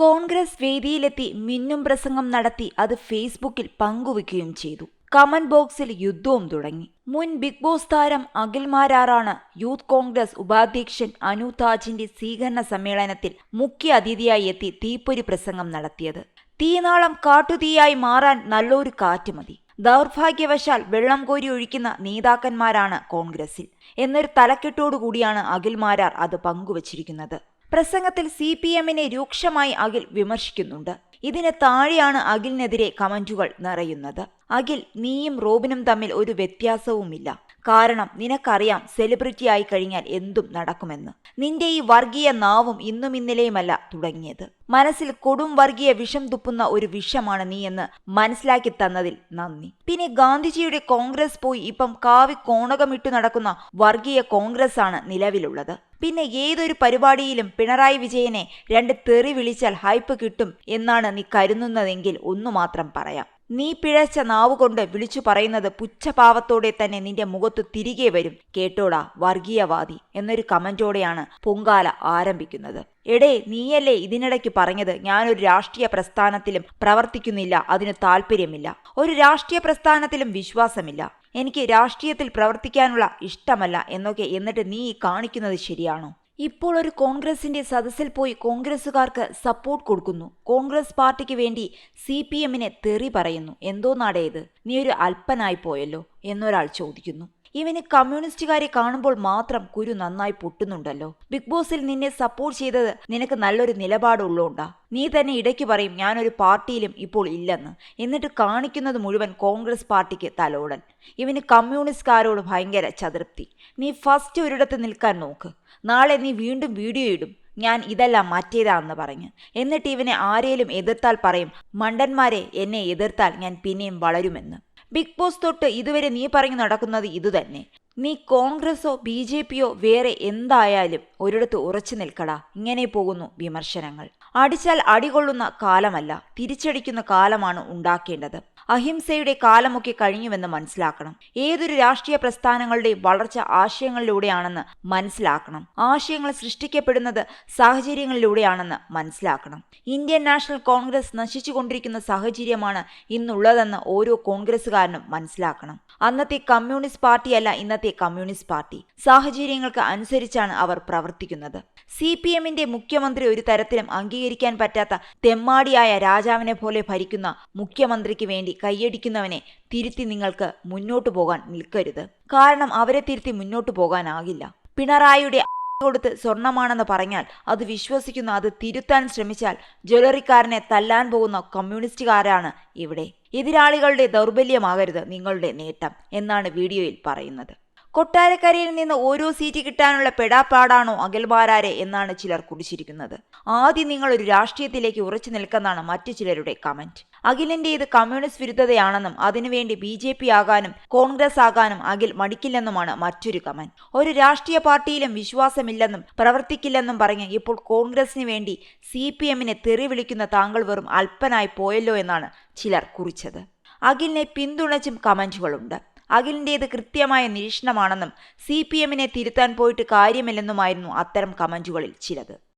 കോൺഗ്രസ് വേദിയിലെത്തി മിന്നും പ്രസംഗം നടത്തി അത് ഫേസ്ബുക്കിൽ പങ്കുവയ്ക്കുകയും ചെയ്തു. കമന്റ് ബോക്സിൽ യുദ്ധവും തുടങ്ങി. മുൻ ബിഗ് ബോസ് താരം അഖിൽ മാരാറാണ് യൂത്ത് കോൺഗ്രസ് ഉപാധ്യക്ഷൻ അനു താജിന്റെ സ്വീകരണ സമ്മേളനത്തിൽ മുഖ്യ അതിഥിയായി എത്തി തീപ്പൊരി പ്രസംഗം നടത്തിയത്. തീനാളം കാട്ടുതീയായി മാറാൻ നല്ലൊരു കാറ്റ് മതി. ദൗർഭാഗ്യവശാൽ വെള്ളം കോരി ഒഴിക്കുന്ന നേതാക്കന്മാരാണ് കോൺഗ്രസിൽ. എന്നൊരു തലക്കെട്ടോടുകൂടിയാണ് അഖിൽ മാരാർ അത് പങ്കുവച്ചിരിക്കുന്നത്. പ്രസംഗത്തിൽ സി പി എമ്മിനെ രൂക്ഷമായി അഖിൽ വിമർശിക്കുന്നുണ്ട്. ഇതിന് താഴെയാണ് അഖിലിനെതിരെ കമന്റുകൾ നിറയുന്നത്. അഖിൽ നീയും റോബിനും തമ്മിൽ ഒരു വ്യത്യാസവുമില്ല. കാരണം നിനക്കറിയാം സെലിബ്രിറ്റി ആയി കഴിഞ്ഞാൽ എന്തും നടക്കുമെന്ന്. നിന്റെ ഈ വർഗീയ നാവും ഇന്നും ഇന്നലെയുമല്ല തുടങ്ങിയത്. മനസ്സിൽ കൊടും വർഗീയ വിഷം തുപ്പുന്ന ഒരു വിഷമാണ് നീ എന്ന് മനസ്സിലാക്കി തന്നതിൽ നന്ദി. പിന്നെ ഗാന്ധിജിയുടെ കോൺഗ്രസ് പോയി ഇപ്പം കാവി കോണകമിട്ടു നടക്കുന്ന വർഗീയ കോൺഗ്രസ് ആണ് നിലവിലുള്ളത്. പിന്നെ ഏതൊരു പരിപാടിയിലും പിണറായി വിജയനെ രണ്ട് തെറി വിളിച്ചാൽ ഹൈപ്പ് കിട്ടും എന്നാണ് നീ കരുതുന്നതെങ്കിൽ ഒന്നു മാത്രം പറയാം. നീ പിഴച്ച നാവുകൊണ്ട് വിളിച്ചു പറയുന്നത് പുച്ഛഭാവത്തോടെ തന്നെ നിന്റെ മുഖത്തു തിരികെ വരും. കേട്ടോടാ വർഗീയവാദി എന്നൊരു കമന്റോടെയാണ് പൊങ്കാല ആരംഭിക്കുന്നത്. എടേ നീയല്ലേ ഇതിനിടയ്ക്ക് പറഞ്ഞത്? ഞാനൊരു രാഷ്ട്രീയ പ്രസ്ഥാനത്തിലും പ്രവർത്തിക്കുന്നില്ല അതിന് താല്പര്യമില്ല. ഒരു രാഷ്ട്രീയ പ്രസ്ഥാനത്തിലും വിശ്വാസമില്ല. എനിക്ക് രാഷ്ട്രീയത്തിൽ പ്രവർത്തിക്കാനുള്ള ഇഷ്ടമല്ല എന്നൊക്കെ എന്നിട്ട് നീ കാണിക്കുന്നത് ശരിയാണോ? ഇപ്പോൾ ഒരു കോൺഗ്രസിന്റെ സദസ്സിൽ പോയി കോൺഗ്രസുകാർക്ക് സപ്പോർട്ട് കൊടുക്കുന്നു. കോൺഗ്രസ് പാർട്ടിക്ക് വേണ്ടി സി പി എമ്മിനെ തെറി പറയുന്നു. എന്തോ നാടേത് നീ ഒരു അല്പനായി പോയല്ലോ എന്നൊരാൾ ചോദിക്കുന്നു. ഇവന് കമ്മ്യൂണിസ്റ്റുകാരെ കാണുമ്പോൾ മാത്രം കുരു നന്നായി പൊട്ടുന്നുണ്ടല്ലോ. ബിഗ് ബോസിൽ നിന്നെ സപ്പോർട്ട് ചെയ്തത് നിനക്ക് നല്ലൊരു നിലപാടുള്ളോണ്ടാ. നീ തന്നെ ഇടയ്ക്ക് പറയും ഞാനൊരു പാർട്ടിയിലും ഇപ്പോൾ ഇല്ലെന്ന്. എന്നിട്ട് കാണിക്കുന്നത് മുഴുവൻ കോൺഗ്രസ് പാർട്ടിക്ക് തലോടൻ. ഇവന് കമ്മ്യൂണിസ്റ്റുകാരോട് ഭയങ്കര ചതൃപ്തി. നീ ഫസ്റ്റ് ഒരിടത്ത് നിൽക്കാൻ നോക്ക്. നാളെ നീ വീണ്ടും വീഡിയോ ഇടും. ഞാൻ ഇതെല്ലാം മറ്റേതാണെന്ന് പറഞ്ഞ്. എന്നിട്ട് ഇവനെ ആരേലും എതിർത്താൽ പറയും മണ്ടന്മാരെ എന്നെ എതിർത്താൽ ഞാൻ പിന്നെയും വളരുമെന്ന്. ബിഗ് ബോസ് തൊട്ട് ഇതുവരെ നീ പറഞ്ഞു നടക്കുന്നത് ഇതുതന്നെ. നീ കോൺഗ്രസോ ബി വേറെ എന്തായാലും ഒരിടത്ത് ഉറച്ചു നിൽക്കടാ. ഇങ്ങനെ പോകുന്നു വിമർശനങ്ങൾ. അടിച്ചാൽ അടികൊള്ളുന്ന കാലമല്ല തിരിച്ചടിക്കുന്ന കാലമാണ് ഉണ്ടാക്കേണ്ടത്. അഹിംസയുടെ കാലമൊക്കെ കഴിഞ്ഞുവെന്ന് മനസ്സിലാക്കണം. ഏതൊരു രാഷ്ട്രീയ പ്രസ്ഥാനങ്ങളുടെയും വളർച്ച ആശയങ്ങളിലൂടെയാണെന്ന് മനസ്സിലാക്കണം. ആശയങ്ങൾ സൃഷ്ടിക്കപ്പെടുന്നത് സാഹചര്യങ്ങളിലൂടെയാണെന്ന് മനസ്സിലാക്കണം. ഇന്ത്യൻ നാഷണൽ കോൺഗ്രസ് നശിച്ചുകൊണ്ടിരിക്കുന്ന സാഹചര്യമാണ് ഇന്നുള്ളതെന്ന് ഓരോ കോൺഗ്രസ്സുകാരനും മനസ്സിലാക്കണം. അന്നത്തെ കമ്മ്യൂണിസ്റ്റ് പാർട്ടിയല്ല ഇന്നത്തെ കമ്മ്യൂണിസ്റ്റ് പാർട്ടി. സാഹചര്യങ്ങൾക്ക് അനുസരിച്ചാണ് അവർ പ്രവർത്തിക്കുന്നത്. സി പി എമ്മിന്റെ മുഖ്യമന്ത്രി ഒരു തരത്തിലും അംഗീകരിക്കാൻ പറ്റാത്ത തെമ്മാടിയായ രാജാവിനെ പോലെ ഭരിക്കുന്ന മുഖ്യമന്ത്രിക്ക് വേണ്ടി കൈയടിക്കുന്നവനെ തിരുത്തി നിങ്ങൾക്ക് മുന്നോട്ടു പോകാൻ നിൽക്കരുത്. കാരണം അവരെ തിരുത്തി മുന്നോട്ടു പോകാനാകില്ല. പിണറായിയുടെ കൊടുത്ത് സ്വർണമാണെന്ന് പറഞ്ഞാൽ അത് വിശ്വസിക്കുന്ന. അത് തിരുത്താൻ ശ്രമിച്ചാൽ ജ്വല്ലറിക്കാരനെ തല്ലാൻ പോകുന്ന കമ്മ്യൂണിസ്റ്റുകാരാണ് ഇവിടെ. എതിരാളികളുടെ ദൗർബല്യമാകരുത് നിങ്ങളുടെ നേട്ടം എന്നാണ് വീഡിയോയിൽ പറയുന്നത്. കൊട്ടാരക്കരയിൽ നിന്ന് ഓരോ സീറ്റ് കിട്ടാനുള്ള പെടാപ്പാടാണോ അഖിൽമാരാരെ എന്നാണ് ചിലർ കുടിച്ചിരിക്കുന്നത്. ആദ്യം നിങ്ങൾ ഒരു രാഷ്ട്രീയത്തിലേക്ക് ഉറച്ചു നിൽക്കുന്നതാണ് മറ്റു ചിലരുടെ കമന്റ് അഖിലിന്റെ ഇത് കമ്മ്യൂണിസ്റ്റ് വിരുദ്ധതയാണെന്നും അതിനുവേണ്ടി ബി ജെ പി ആകാനും കോൺഗ്രസ് ആകാനും അഖിൽ മടിക്കില്ലെന്നുമാണ് മറ്റൊരു കമന്റ് ഒരു രാഷ്ട്രീയ പാർട്ടിയിലും വിശ്വാസമില്ലെന്നും പ്രവർത്തിക്കില്ലെന്നും പറഞ്ഞ് ഇപ്പോൾ കോൺഗ്രസിന് വേണ്ടി സി പി എമ്മിനെ തെറി വിളിക്കുന്ന താങ്കൾ വെറും അല്പനായി പോയല്ലോ എന്നാണ് ചിലർ കുറിച്ചത്. അഖിലിനെ പിന്തുണച്ചും കമന്റുകളുണ്ട് അഖിലിന്റേത് കൃത്യമായ നിരീക്ഷണമാണെന്നും സി പി എമ്മിനെ തിരുത്താൻ പോയിട്ട് കാര്യമില്ലെന്നുമായിരുന്നു അത്തരം കമന്റുകളിൽ ചിലത്.